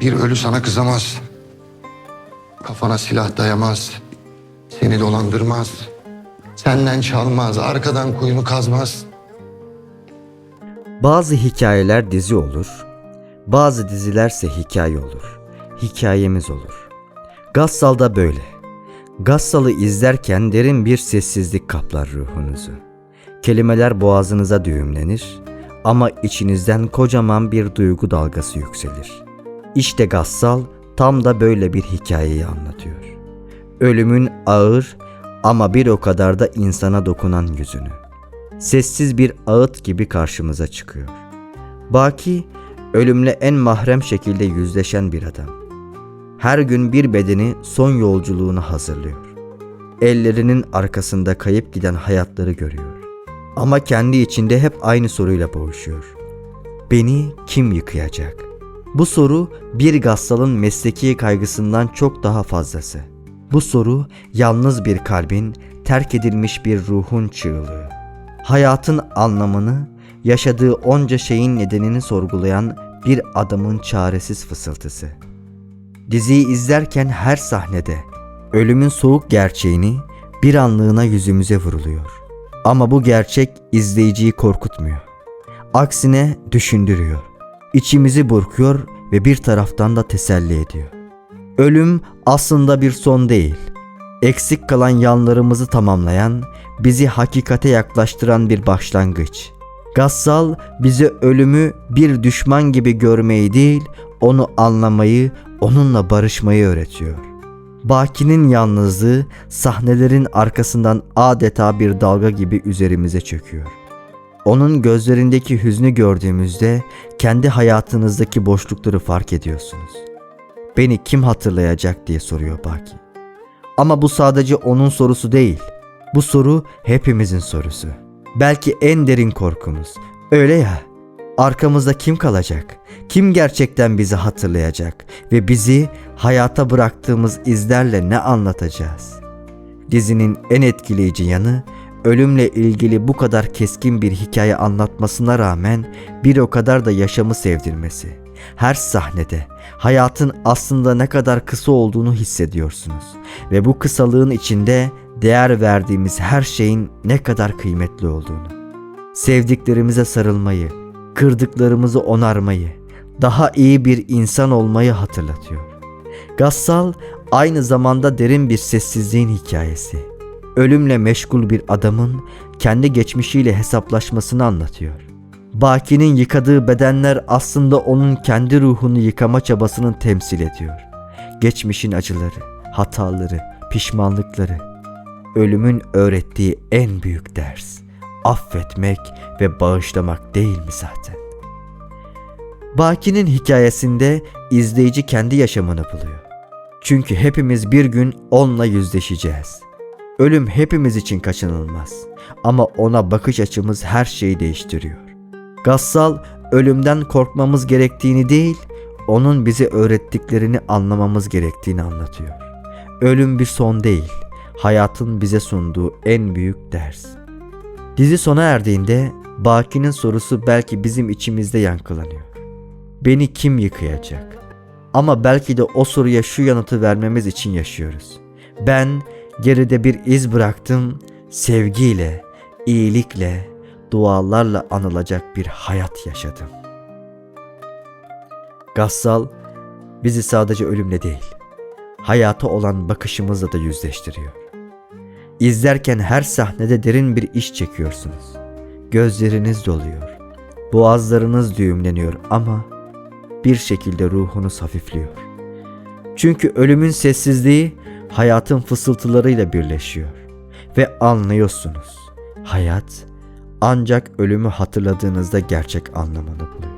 Bir ölü sana kızamaz. Kafana silah dayamaz. Seni dolandırmaz. Senden çalmaz, arkadan kuyunu kazmaz. Bazı hikayeler dizi olur, bazı dizilerse hikaye olur. Hikayemiz olur. Gassal da böyle. Gassal'ı izlerken derin bir sessizlik kaplar ruhunuzu. Kelimeler boğazınıza düğümlenir ama içinizden kocaman bir duygu dalgası yükselir. İşte Gassal tam da böyle bir hikayeyi anlatıyor. Ölümün ağır ama bir o kadar da insana dokunan yüzünü sessiz bir ağıt gibi karşımıza çıkıyor. Baki, ölümle en mahrem şekilde yüzleşen bir adam. Her gün bir bedeni son yolculuğuna hazırlıyor. Ellerinin arkasında kayıp giden hayatları görüyor. Ama kendi içinde hep aynı soruyla boğuşuyor. Beni kim yıkayacak? Bu soru bir gassalın mesleki kaygısından çok daha fazlası. Bu soru yalnız bir kalbin, terk edilmiş bir ruhun çığlığı hayatın anlamını, yaşadığı onca şeyin nedenini sorgulayan bir adamın çaresiz fısıltısı. Diziyi izlerken her sahnede ölümün soğuk gerçeğini bir anlığına yüzümüze vuruluyor. Ama bu gerçek izleyiciyi korkutmuyor. Aksine düşündürüyor. İçimizi burkuyor ve bir taraftan da teselli ediyor. Ölüm aslında bir son değil eksik kalan yanlarımızı tamamlayan, bizi hakikate yaklaştıran bir başlangıç. Gassal bize ölümü bir düşman gibi görmeyi değil, onu anlamayı, onunla barışmayı öğretiyor. Baki'nin yalnızlığı sahnelerin arkasından adeta bir dalga gibi üzerimize çöküyor. Onun gözlerindeki hüznü gördüğümüzde kendi hayatınızdaki boşlukları fark ediyorsunuz. Beni kim hatırlayacak diye soruyor Baki. Ama bu sadece onun sorusu değil. Bu soru hepimizin sorusu. Belki en derin korkumuz. Öyle ya. Arkamızda kim kalacak? Kim gerçekten bizi hatırlayacak ve bizi hayata bıraktığımız izlerle ne anlatacağız? Dizinin en etkileyici yanı ölümle ilgili bu kadar keskin bir hikaye anlatmasına rağmen bir o kadar da yaşamı sevdirmesi. Her sahnede hayatın aslında ne kadar kısa olduğunu hissediyorsunuz ve bu kısalığın içinde değer verdiğimiz her şeyin ne kadar kıymetli olduğunu. Sevdiklerimize sarılmayı, kırdıklarımızı onarmayı, daha iyi bir insan olmayı hatırlatıyor. Gassal aynı zamanda derin bir sessizliğin hikayesi. Ölümle meşgul bir adamın kendi geçmişiyle hesaplaşmasını anlatıyor. Baki'nin yıkadığı bedenler aslında onun kendi ruhunu yıkama çabasını temsil ediyor. Geçmişin acıları, hataları, pişmanlıkları, ölümün öğrettiği en büyük ders affetmek ve bağışlamak değil mi zaten? Baki'nin hikayesinde izleyici kendi yaşamını buluyor. Çünkü hepimiz bir gün onunla yüzleşeceğiz. Ölüm hepimiz için kaçınılmaz ama ona bakış açımız her şeyi değiştiriyor. Gassal ölümden korkmamız gerektiğini değil, onun bize öğrettiklerini anlamamız gerektiğini anlatıyor. Ölüm bir son değil, hayatın bize sunduğu en büyük ders. Dizi sona erdiğinde Baki'nin sorusu belki bizim içimizde yankılanıyor. Beni kim yıkayacak? Ama belki de o soruya şu yanıtı vermemiz için yaşıyoruz. Ben geride bir iz bıraktım, sevgiyle, iyilikle, dualarla anılacak bir hayat yaşadım. Gassal bizi sadece ölümle değil, hayata olan bakışımızla da yüzleştiriyor. İzlerken her sahnede derin bir iş çekiyorsunuz. Gözleriniz doluyor. Boğazlarınız düğümleniyor ama bir şekilde ruhunuz hafifliyor. Çünkü ölümün sessizliği hayatın fısıltılarıyla birleşiyor ve anlıyorsunuz. Hayat ancak ölümü hatırladığınızda gerçek anlamını buluyor.